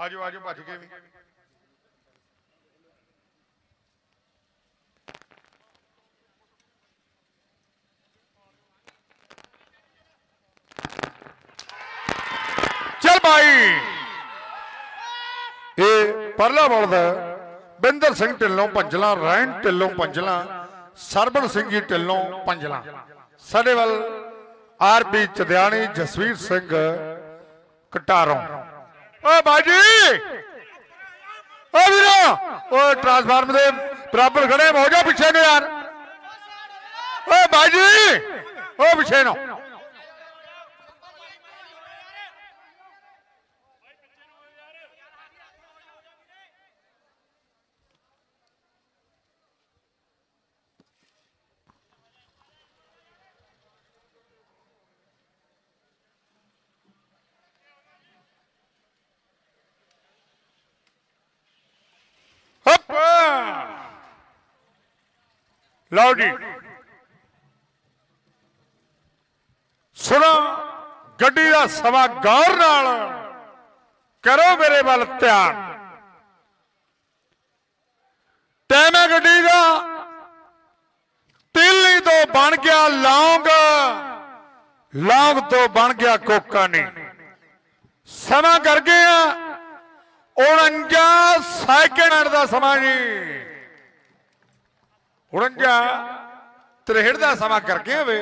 ਆਜੋ ਆਜੋ, ਭੱਜ ਕੇ ਵੀ। ਚੱਲ ਭਾਈ ਇਹ ਪਰਲਾ ਬੋਲਦਾ ਬਿੰਦਰ ਸਿੰਘ ਢਿੱਲੋਂ ਪੰਜਲਾ, ਰੈਣ ਢਿੱਲੋਂ ਪੰਜਲਾ, ਸਰਬਣ ਸਿੰਘ ਜੀ ਢਿੱਲੋਂ ਪੰਜਲਾ। ਸਾਡੇ ਵੱਲ ਆਰਪੀ ਚਦਿਆਣੀ, ਜਸਵੀਰ ਸਿੰਘ, ਕਟਾਰੋਂ। ਓ ਬਾਜੀ। ਓ ਵੀਰਾ ਓ ਟਰਾਂਸਫਾਰਮ ਦੇ ਬਰਾਬਰ ਖੜੇ ਹੋ ਜਾ ਪਿੱਛੇ ਨੂੰ ਯਾਰ। ਓ ਬਾਜੀ ਓ ਪਿੱਛੇ ਨੂੰ ਲਓ ਜੀ। ਸੁਣੋ, ਗੱਡੀ ਦਾ ਸਮਾਂ ਗੌਰ ਨਾਲ ਕਰੋ ਮੇਰੇ ਵੱਲ ਧਿਆਨ। ਟਾਈਮ ਹੈ ਗੱਡੀ ਦਾ। ਤਿੱਲੀ ਤੋਂ ਬਣ ਗਿਆ ਲੌਂਗ। ਲੌਂਗ ਤੋਂ ਬਣ ਗਿਆ ਕੋਕਾ ਨਹੀਂ ਸਮਾਂ ਕਰ ਗਏ ਆ। 49 ਸੈਕਿੰਡ ਦਾ ਸਮਾਂ ਜੀ। 49 63 ਦਾ ਸਮਾਂ ਕਰਕੇ ਹੋਵੇ